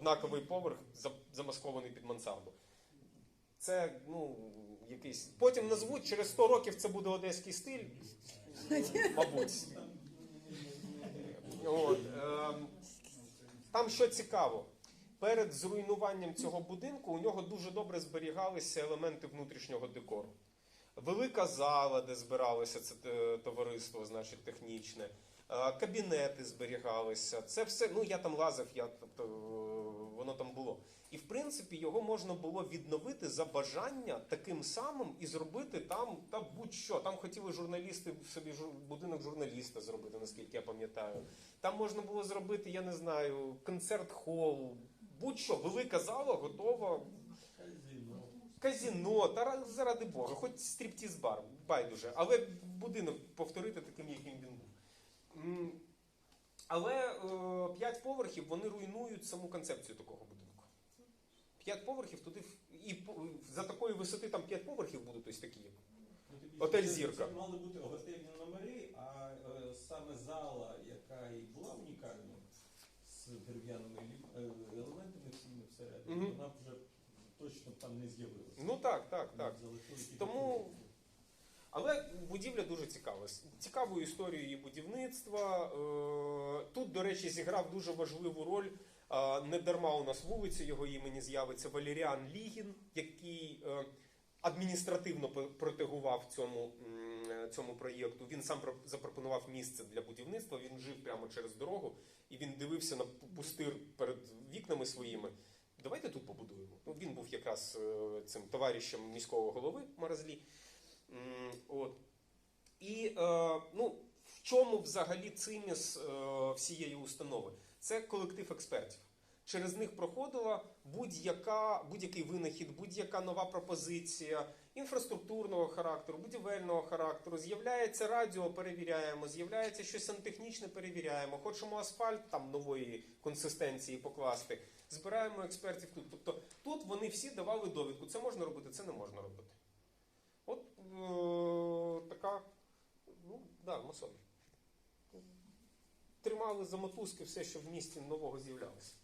однаковий поверх замаскований під мансарду. Це ну, якийсь. Потім назвуть, через 100 років це буде одеський стиль. Мабуть. От, ем, там що цікаво, перед зруйнуванням цього будинку у нього дуже добре зберігалися елементи внутрішнього декору. Велика зала, де збиралося це е, товариство, значить, технічне, е, кабінети зберігалися. Це все, ну я там лазив, я, тобто, е, воно там було. І в принципі його можна було відновити за бажання таким самим і зробити там та будь-що. Там хотіли журналісти собі будинок журналіста зробити, наскільки я пам'ятаю. Там можна було зробити, я не знаю, концерт-хол, будь-що, велика зала готова. Казіно, та заради Бога, хоч стріптіз-бар, байдуже. Але будинок повторити таким, яким він був. Але е, п'ять поверхів вони руйнують саму концепцію такого будинку. П'ять поверхів туди і за такої висоти там п'ять поверхів будуть ось такі. Готель «Зірка». Це мали бути готельні номери, а е, саме зала, яка і була унікальна з дерев'яними е, елементами всіми всередині, Мгм. вона вже точно там не з'явилася. Ну так, так, так. Залишили тільки Тому-. Але будівля дуже цікава. Цікавою історією її будівництва. Е, Тут, до речі, зіграв дуже важливу роль. е, Не дарма у нас вулиця його імені з'явиться Валеріан Лігін, який е, адміністративно протегував цьому, цьому проєкту. Він сам про- запропонував місце для будівництва. Він жив прямо через дорогу і він дивився на пустир перед вікнами своїми. Давайте тут побудуємо. Ну, він був якраз цим товаришем міського голови Маразлі. От. І е, ну, в чому взагалі циміс е, всієї установи? Це колектив експертів. Через них проходила будь-яка, будь-який винахід, будь-яка нова пропозиція інфраструктурного характеру, будівельного характеру. З'являється радіо, перевіряємо, з'являється щось сантехнічне, перевіряємо. Хочемо асфальт там нової консистенції покласти. Збираємо експертів тут. Тобто тут вони всі давали довідку. Це можна робити, це не можна робити. Е, така, ну, да, масові. Тримали за мотузки все, що в місті нового з'являлося.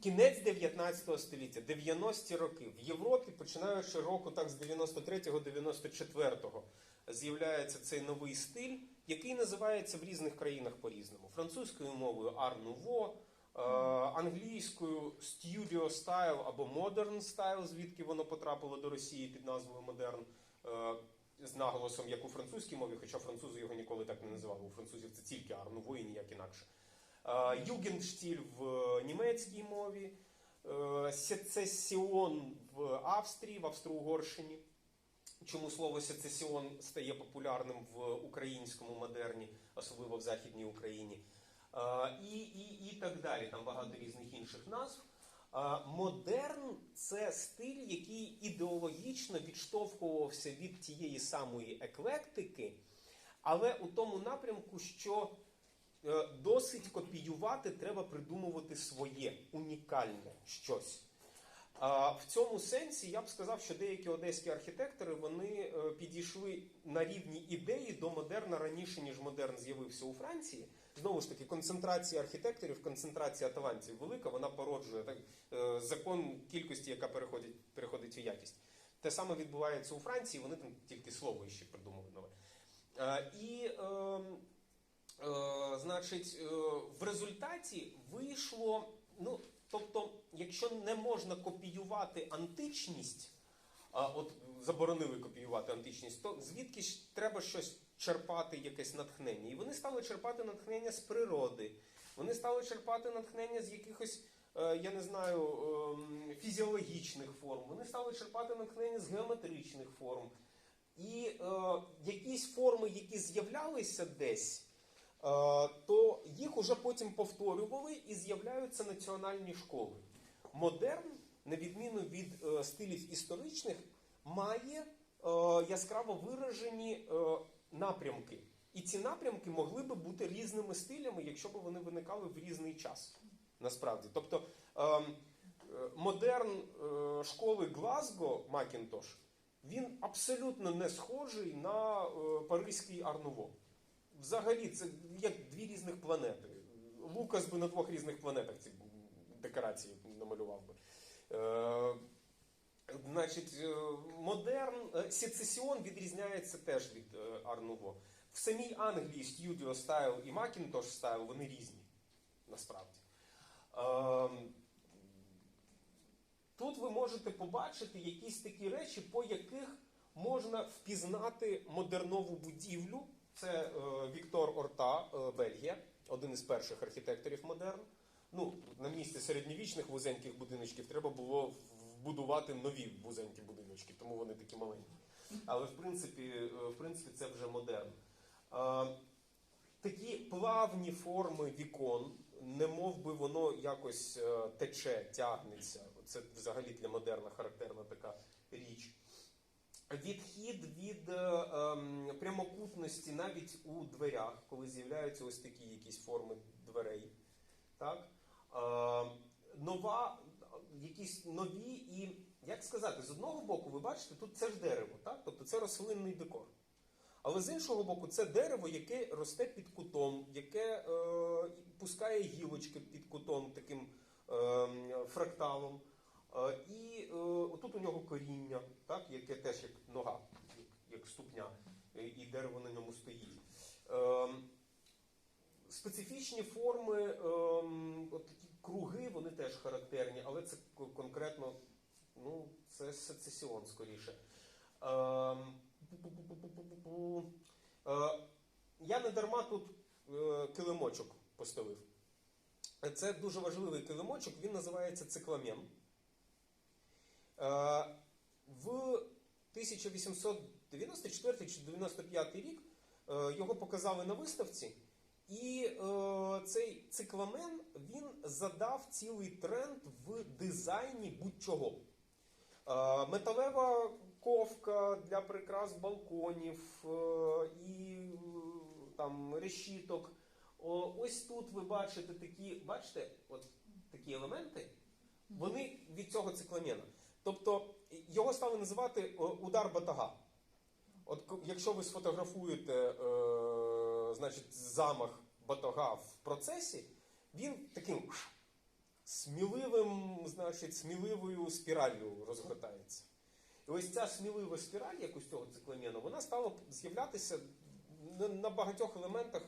Кінець 19 століття, 90-ті роки. В Європі, починаючи року так з 93-го, 94-го, з'являється цей новий стиль, який називається в різних країнах по-різному. Французькою мовою е, англійською Studio Style або Modern Style, звідки воно потрапило до Росії під назвою Modern, е, з наголосом, як у французькій мові, хоча французи його ніколи так не називали. У французів це тільки Art і ніяк інакше. Е, Югенштіль в німецькій мові, е, сецесіон в Австрії, в Австро-Угорщині. Чому слово сецесіон стає популярним в українському модерні, особливо в Західній Україні, Е, і, і, і так далі. Там багато різних інших назв. Модерн це стиль, який ідеологічно відштовхувався від тієї самої еклектики, але у тому напрямку, що е, досить копіювати, треба придумувати своє, унікальне щось. В цьому сенсі я б сказав, що деякі одеські архітектори вони е, підійшли на рівні ідеї до модерна раніше, ніж модерн з'явився у Франції. Знову ж таки, концентрація архітекторів, концентрація талантів велика, вона породжує так, е, закон кількості, яка переходить, переходить у якість. Те саме відбувається у Франції, вони там тільки слово ще придумали нове. Е, І, е, е, значить, в результаті вийшло. Ну, тобто, якщо не можна копіювати античність, а от заборонили копіювати античність, то звідки ж треба щось черпати, якесь натхнення? І вони стали черпати натхнення з природи. Вони стали черпати натхнення з якихось, е, я не знаю, ем, фізіологічних форм. Вони стали черпати натхнення з геометричних форм. І е, якісь форми, які з'являлися десь, то їх уже потім повторювали і з'являються національні школи. Модерн, на відміну від е, стилів історичних, має е, яскраво виражені е, напрямки. І ці напрямки могли би бути різними стилями, якщо б вони виникали в різний час. Насправді. Тобто ем, е, модерн е, школи Глазго Макінтош, він абсолютно не схожий на е, паризький Арнуво. Взагалі, це як дві різних планети. Лукас би на двох різних планетах ці декорації намалював би. Е, Значить, е, модерн е, сецесіон відрізняється теж від е, Арнуво. В самій Англії Studio Style і Macintosh Style вони різні, насправді. Ем, Тут ви можете побачити якісь такі речі, по яких можна впізнати модернову будівлю. Це е, Віктор Орта, е, Бельгія, один із перших архітекторів модерн. Ну, на місці середньовічних вузеньких будиночків треба було вбудувати нові вузенькі будиночки, тому вони такі маленькі. Але в принципі, е, в принципі це вже модерн. Такі плавні форми вікон, не мов би воно якось тече, тягнеться. Це взагалі для модерна характерна така річ. Відхід від е, ем, прямокутності навіть у дверях, коли з'являються ось такі якісь форми дверей. Так? Е, нова, якісь нові і, як сказати, з одного боку, ви бачите, тут це ж дерево, так? тобто це рослинний декор. Але з іншого боку, це дерево, яке росте під кутом, яке е, пускає гілочки під кутом, таким е, фракталом. Е, і е, отут у нього коріння, так, яке теж як нога, як, ступня, е, і дерево на ньому стоїть. Специфічні форми, от такі круги, вони теж характерні, але це конкретно ну, це сецесіон скоріше. Я не дарма тут килимочок поставив. Це дуже важливий килимочок, він називається цикламен. Е, В 1894 чи 95 рік е, його показали на виставці, і е, цей цикламен він задав цілий тренд в дизайні будь-чого. Металева ковка для прикрас балконів і там решіток. Ось тут ви бачите такі, бачите, от такі елементи, вони від цього цикламена. Тобто його стали називати удар батага. От якщо ви сфотографуєте е, значить, замах батога в процесі, він таким сміливим, значить, сміливою спіраллю розгортається. І ось ця смілива спіраль, як ось цього цикламену, вона стала з'являтися на, на багатьох елементах.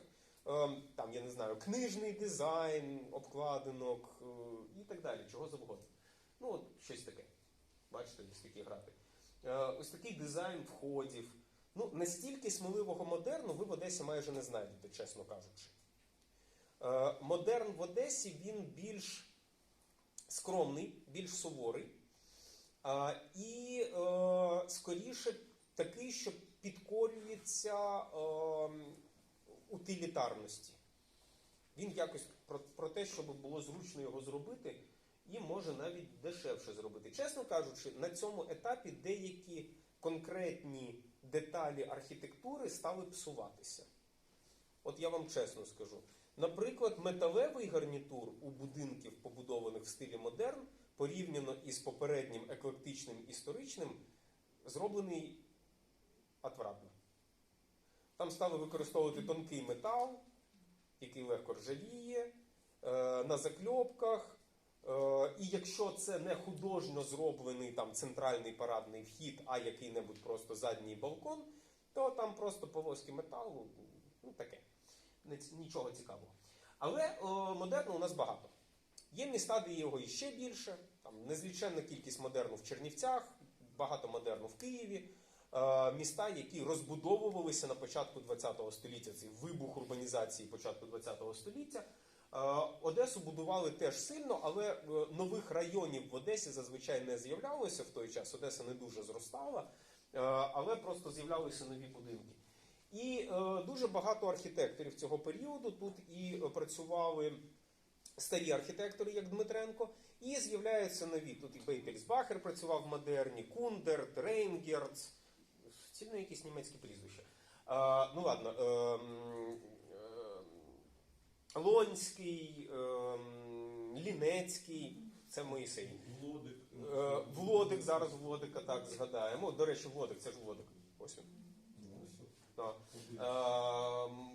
е, Там, я не знаю, книжний дизайн, обкладинок е, і так далі, чого завгодно. Ну, от щось таке. Бачите, ось такі грати. Е, Ось такий дизайн входів. Ну, настільки сміливого модерну ви в Одесі майже не знайдете, чесно кажучи. Е, Модерн в Одесі він більш скромний, більш суворий. І е, скоріше такий, що підкорюється утилітарності. Він якось про те, щоб було зручно його зробити, і може навіть дешевше зробити. Чесно кажучи, на цьому етапі деякі конкретні деталі архітектури стали псуватися. От я вам чесно скажу. Наприклад, металевий гарнітур у будинків, побудованих в стилі модерн, порівняно із попереднім еклектичним історичним, зроблений отвратно. Там стали використовувати тонкий метал, який легко ржавіє, е, на закльопках. Е, і якщо це не художньо зроблений там центральний парадний вхід, а який-небудь просто задній балкон, то там просто полоски металу, ну таке. Нічого цікавого. Але о, модерну у нас багато. Є міста, де його іще більше, там незліченна кількість модерну в Чернівцях, багато модерну в Києві. Е, міста, які розбудовувалися на початку ХХ століття, цей вибух урбанізації початку ХХ століття. Е, Одесу будували теж сильно, але е, нових районів в Одесі зазвичай не з'являлося в той час. Одеса не дуже зростала, е, але просто з'являлися нові будинки. І дуже багато архітекторів цього періоду тут і працювали старі архітектори, як Дмитренко, і з'являються нові. Тут і Бейтельсбахер працював в модерні, Кундерт, Рейнгерц, сильно якісь німецькі прізвища. Ну ладно. Лонський, ем, Лінецький, це Моїсей. Влодик. Е, Влодик, зараз Влодика так згадаємо. До речі, Влодик, це ж Влодик. Ось він. Да. Ем,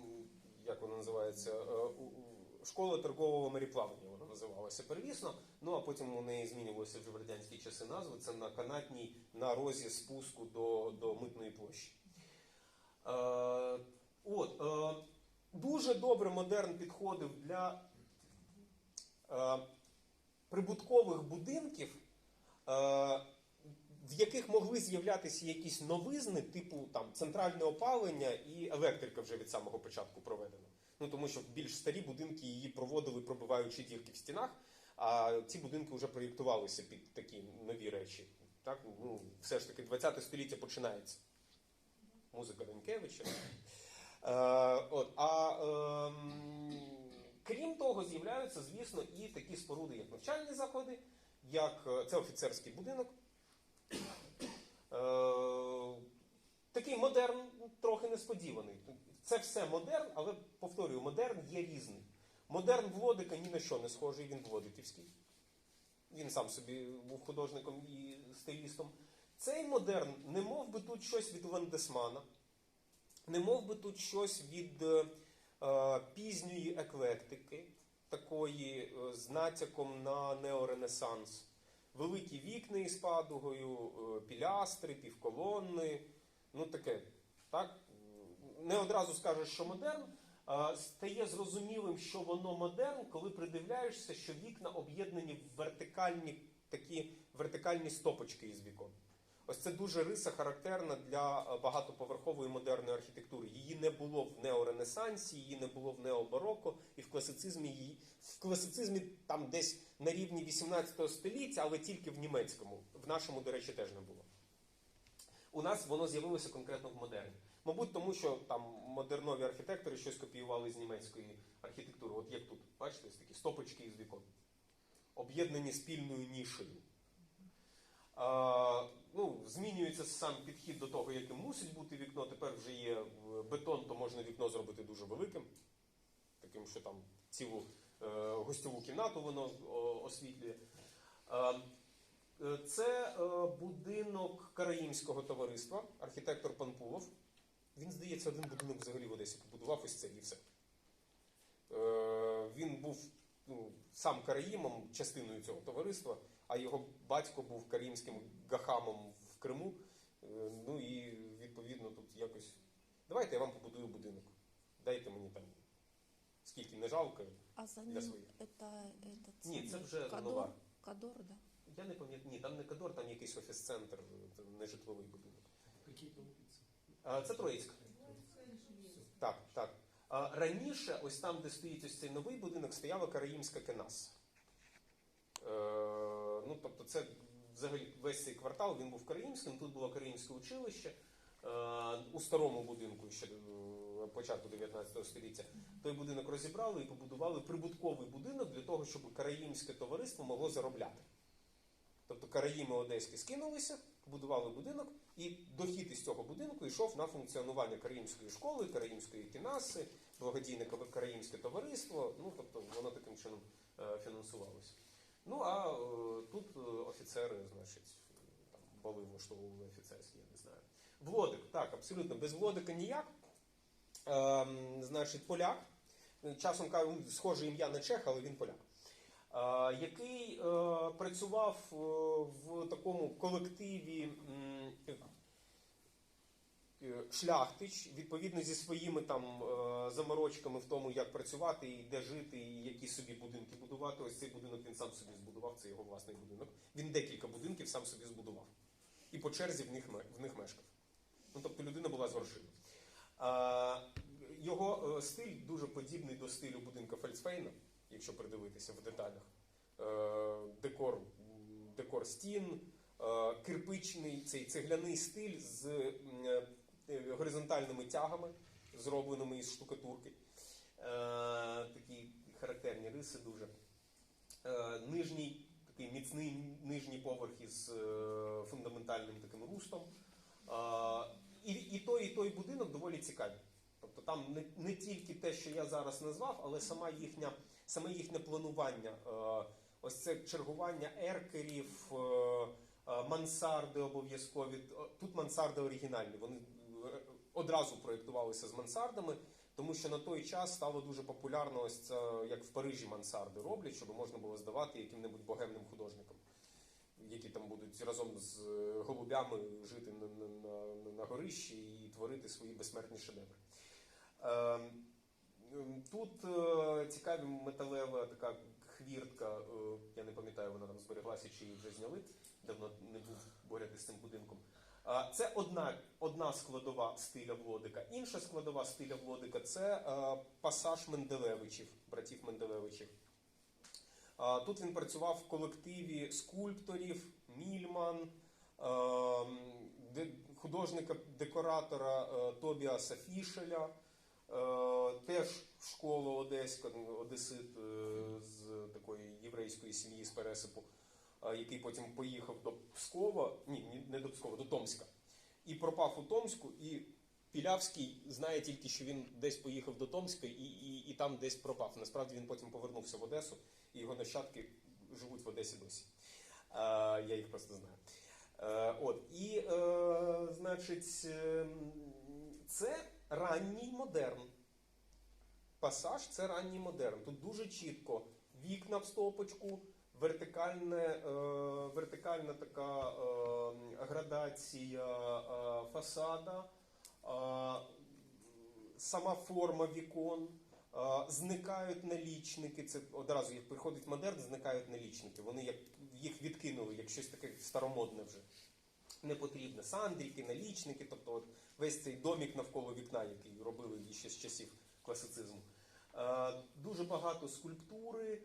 як воно називається? Е, школа торгового мореплавання вона називалася первісно. Ну а потім у неї змінювалися вже в радянські часи назви. Це на канатній на розі спуску до, до митної площі. Дуже добре модерн підходив для е, прибуткових будинків, е, в яких могли з'являтися якісь новизни, типу там центральне опалення і електрика вже від самого початку проведена. Ну тому що більш старі будинки її проводили, пробиваючи дірки в стінах, а ці будинки вже проєктувалися під такі нові речі. Так, ну все ж таки, 20 століття починається. Музика Ренкевича. Е, от, а ем, крім того, з'являються, звісно, і такі споруди, як навчальні заклади, як е, це офіцерський будинок. Е, такий модерн, трохи несподіваний. Це все модерн, але повторюю, модерн є різний. Модерн Влодика ні на що не схожий, він Влодиківський. Він сам собі був художником і стилістом. Цей модерн не мов би тут щось від Вандесмана, не мов би тут щось від е, е, пізньої еклектики, такої е, з натяком на неоренесанс. Великі вікна із падугою, пілястри, півколонни. Ну таке, так? Не одразу скажеш, що модерн. Стає зрозумілим, що воно модерн, коли придивляєшся, що вікна об'єднані в вертикальні такі вертикальні стопочки із вікон. Ось це дуже риса характерна для е, багатоповерхової модерної архітектури. Її не було в неоренесансі, її не було в необароко, і в класицизмі її в класицизмі там десь на рівні 18 століття, але тільки в німецькому. В нашому, до речі, теж не було. У нас воно з'явилося конкретно в модерні. Мабуть, тому що там модернові архітектори щось копіювали з німецької архітектури. От як тут, бачите, ось такі стопочки із вікон, об'єднані спільною нішею. Ну, змінюється сам підхід до того, яким мусить бути вікно. Тепер вже є е, бетон, то можна вікно зробити дуже великим, таким, що там цілу е, гостьову кімнату воно освітлює. Е, це будинок Караїмського товариства, архітектор Панпулов. Він, здається, один будинок взагалі в Одесі побудував ось це і все. Він був ну, сам Караїмом, частиною цього товариства, а його батько був караїмським гахамом в Криму. Е, ну і відповідно тут якось. Давайте я вам побудую будинок. Дайте мені там скільки не жалко. А за Для ним своїх. это этот Ні, це самый вже Кадор, нова. Кадор, да? Я не пам'ятаю, ні, там не Кадор, там якийсь офіс-центр, це не житловий будинок. Какие то улицы? А, Це Троїцьк. Так, так. А, раніше, ось там, де стоїть ось цей новий будинок, стояла Караїмська Кенас. Тобто, це взагалі весь цей квартал він був караїмським, тут було караїмське училище. Е, у старому будинку ще е, початку 19 століття. Той будинок розібрали і побудували прибутковий будинок для того, щоб караїмське товариство могло заробляти. Тобто караїми одеські скинулися, побудували будинок, і дохід із цього будинку йшов на функціонування караїмської школи, караїмської кінаси, благодійне караїмське товариство. Ну, тобто воно таким чином е, фінансувалося. Ну а е, тут е, офіцери, значить, там бали влаштовували офіцерські, я не знаю. Влодик, так, абсолютно, без Влодика ніяк. Ем, значить, поляк. Часом кажуть, схоже ім'я на чех, але він поляк. Е, який працював в такому колективі шляхтич, відповідно зі своїми там е, заморочками в тому, як працювати, і де жити, і які собі будинки будувати. Ось цей будинок він сам собі збудував, це його власний будинок. Він декілька будинків сам собі збудував. І по черзі в них, в них мешкав. Ну, тобто людина була з грошима. Його е, стиль дуже подібний до стилю будинка Фельдсфейна, якщо придивитися в деталях. Е, декор, декор стін, е, кирпичний цей цегляний стиль з е, горизонтальними тягами, зробленими із штукатурки. Е, такі характерні риси дуже. Е, нижній, такий міцний нижній поверх із е, фундаментальним таким рустом. Е, і, і той, і той будинок доволі цікаві. Тобто там не, не тільки те, що я зараз назвав, але сама їхня, саме їхнє планування, е, ось це чергування еркерів, е, е, мансарди обов'язкові. Тут мансарди оригінальні. Вони е, одразу проєктувалися з мансардами. тому що на той час стало дуже популярно ось це, як в Парижі мансарди роблять, щоб можна було здавати яким-небудь богемним художникам, які там будуть разом з е, голубями жити на, на, на, на горищі і творити свої безсмертні шедеври. Ем, ем, Тут е, цікаві металева така хвіртка, е, я не пам'ятаю, вона там збереглася чи її вже зняли. Давно не був поряд із цим будинком. Це одна, одна складова стиля Влодика. Інша складова стиля Влодика це е, пасаж Менделевичів, братів Менделевичів. Тут він працював в колективі скульпторів, Мільман, е, художника-декоратора е, Тобіаса Фішеля, теж школа одеська, одесит з такої єврейської сім'ї з Пересипу, який потім поїхав до Пскова, ні, не до Пскова, до Томська. І пропав у Томську, і Пілявський знає тільки, що він десь поїхав до Томська і, і, і там десь пропав. Насправді він потім повернувся в Одесу, і його нащадки живуть в Одесі досі. Е, я їх просто знаю. Е, от, і, е, значить, це ранній модерн. Пасаж це ранній модерн. Тут дуже чітко вікна в стопочку, вертикальне, е, вертикальна така е, градація е, фасада, сама форма вікон. Зникають налічники, це одразу як приходить модерн, зникають налічники. Вони як їх відкинули, як щось таке старомодне вже не потрібне. Сандріки, налічники, тобто от весь цей домік навколо вікна, який робили ще з часів класицизму. Дуже багато скульптури,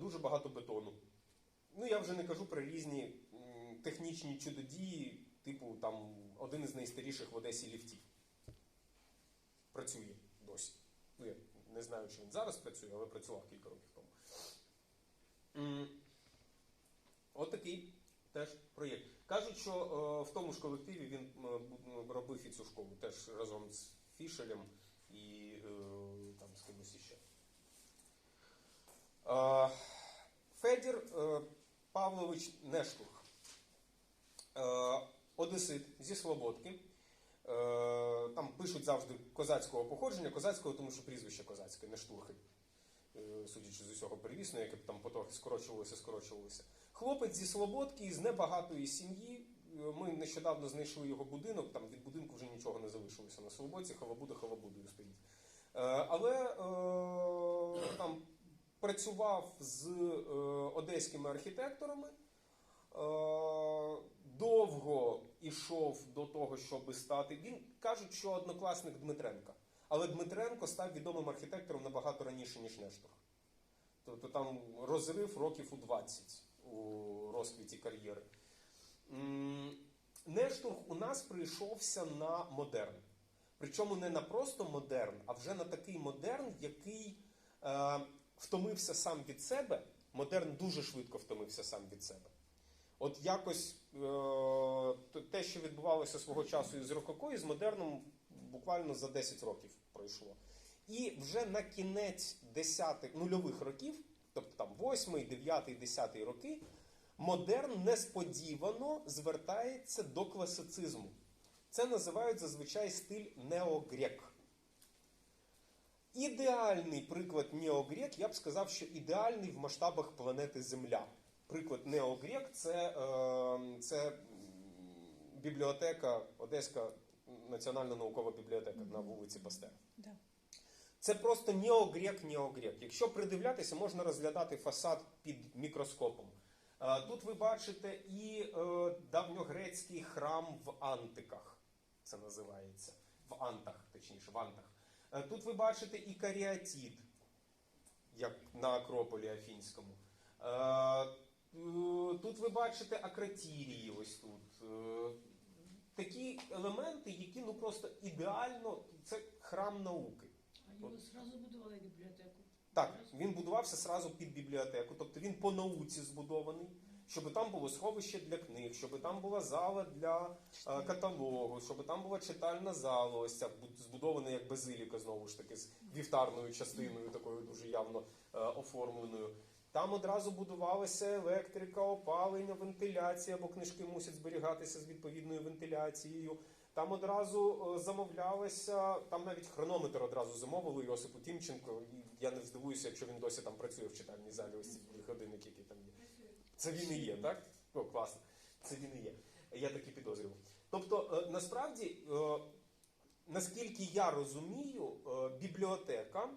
дуже багато бетону. Ну я вже не кажу про різні технічні чудодії, типу там один із найстаріших в Одесі ліфтів. Працює досі. Ну, я не знаю, чи він зараз працює, але працював кілька років тому. От такий теж проєкт. Кажуть, що е, в тому ж колективі він е, робив і цю школу теж разом з Фішелем і е, там з кимось іще. Федір е, Павлович Нештух. Е, Одесит зі Слободки. Е, Там пишуть завжди козацького походження, козацького, тому що прізвище козацьке, не штурхи. Судячи з усього первісного, яке б там потрохи скорочувалося, скорочувалося. Хлопець зі Слободки, з небагатої сім'ї. Ми нещодавно знайшли його будинок, там від будинку вже нічого не залишилося на Слободці, халабуда халабудою стоїть. Але там працював з е, одеськими архітекторами. Е, Довго ішов до того, щоб стати. Він кажуть, що однокласник Дмитренка. Але Дмитренко став відомим архітектором набагато раніше, ніж Нештух. Тобто там розрив років у 20 у розквіті кар'єри. Нештурх у нас прийшовся на модерн. Причому не на просто модерн, а вже на такий модерн, який е, втомився сам від себе. Модерн дуже швидко втомився сам від себе. От якось е, те, що відбувалося свого часу із рококо, і з модерном буквально за 10 років пройшло. І вже на кінець десятих нульових років, тобто там 8, 9, 10 роки, модерн несподівано звертається до класицизму. Це називають зазвичай стиль неогрек. Ідеальний приклад неогрек, я б сказав, що ідеальний в масштабах планети Земля. Приклад неогрек це, е, це бібліотека, Одеська національна наукова бібліотека на вулиці Пастера. Да. Це просто неогрек, неогрек. Якщо придивлятися, можна розглядати фасад під мікроскопом. Е, Тут ви бачите і е, давньогрецький храм в Антиках. Це називається. В Антах, точніше, в Антах. Е, Тут ви бачите і каріатід, як на Акрополі Афінському. Е, Тут ви бачите акротірії, ось тут. Е, Такі елементи, які ну просто ідеально, це храм науки. А його зразу будували бібліотеку. Так, він будувався сразу під бібліотеку, тобто він по науці збудований, щоб там було сховище для книг, щоб там була зала для е, каталогу, щоб там була читальна зала, ось ця бу- збудована як базиліка, знову ж таки, з вівтарною частиною, такою дуже явно е, оформленою. Там одразу будувалася електрика, опалення, вентиляція, бо книжки мусять зберігатися з відповідною вентиляцією. Там одразу е, замовлялося, там навіть хронометр одразу замовили Йосипу Тімченко. Я не здивуюся, якщо він досі там працює в читальній залі, ось ці годинники, які. Це він і є, так? О, класно. Це він і є. Я таки підозрював. Тобто, е, насправді, е, наскільки я розумію, е, бібліотека,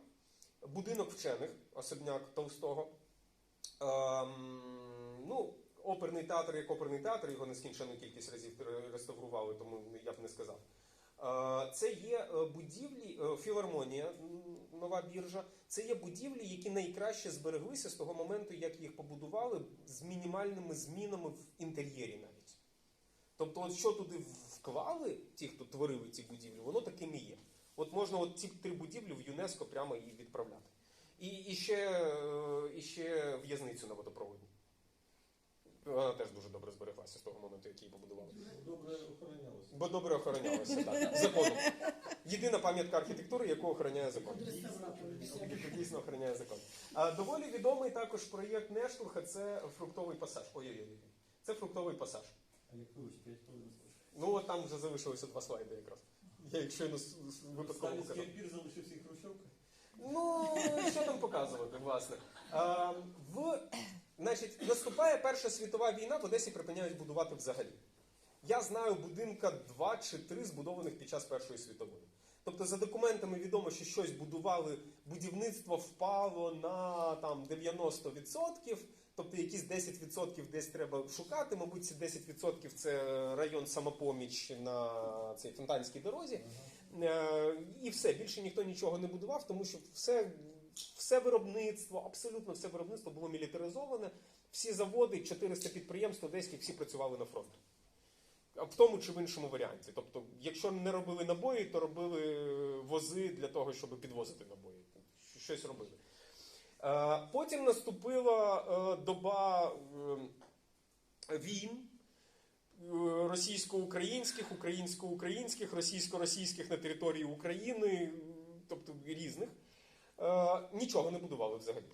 будинок вчених, особняк Толстого, ем, ну, оперний театр як оперний театр, його нескінчену кількість разів реставрували, тому я б не сказав. Це є е, будівлі, е, філармонія, нова біржа. Це є будівлі, які найкраще збереглися з того моменту, як їх побудували, з мінімальними змінами в інтер'єрі навіть. Тобто, от що туди вклали, ті, хто творили ці будівлі, воно таким і є. От можна от ці три будівлі в ЮНЕСКО прямо і відправляти. І, і, ще, е, і ще в'язницю на водопроводі. Вона теж дуже добре збереглася з того моменту, як її побудували. Добре охоронялося. Бо добре охоронялося так, законом. Єдина пам'ятка архітектури, яку охороняє закон. Під. Дійсно охороняє закон. А, доволі відомий також проєкт Нештурха це фруктовий пасаж. Ой-ой-ой. Це фруктовий пасаж. А як ви 5 хвилин? Ну от там вже залишилося два слайди якраз. Я їх щойно випадково Сталінський показав. ампір залишився і Хрущовка? Ну, що там показувати, власне. А, в, значить, наступає Перша світова війна, в Одесі припиняють будувати взагалі. Я знаю будинка два чи три збудованих під час Першої світової. Тобто, за документами відомо, що щось будували, будівництво впало на там 90%, тобто якісь 10% десь треба шукати. Мабуть, ці 10% це район самопоміч на цій фонтанській дорозі. Е, І все, більше ніхто нічого не будував, тому що все, все виробництво, абсолютно все виробництво було мілітаризоване. Всі заводи, 400 підприємств одеських, всі працювали на фронті. В тому чи в іншому варіанті. Тобто, якщо не робили набої, то робили вози для того, щоб підвозити набої. Щось робили. Е, Потім наступила е, доба е, війн е, російсько-українських, українсько-українських, російсько-російських на території України, е, тобто різних. Е, Нічого не будували взагалі.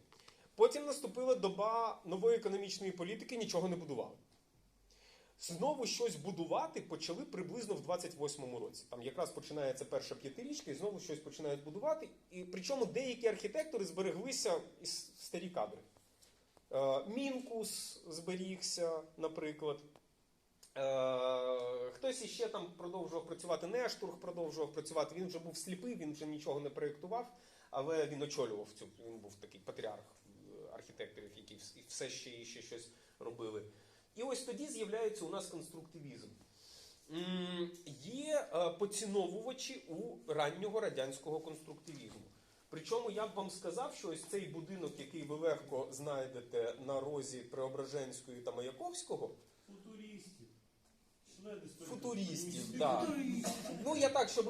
Потім наступила доба нової економічної політики, нічого не будували. Знову щось будувати почали приблизно в 28-му році. Там якраз починається перша п'ятирічка, і знову щось починають будувати. І причому деякі архітектори збереглися із старі кадри. Е, Мінкус зберігся, наприклад. Е, Хтось іще там продовжував працювати. Нештург продовжував працювати. Він вже був сліпий, він вже нічого не проєктував, але він очолював цю. Він був такий патріарх е, архітекторів, які все ще і ще щось робили. І ось тоді з'являється у нас конструктивізм. Є е, поціновувачі у раннього радянського конструктивізму. Причому я б вам сказав, що ось цей будинок, який ви легко знайдете на розі Преображенської та Маяковського, Футуристів. Футуристів, комісії. да. Ну я так, щоб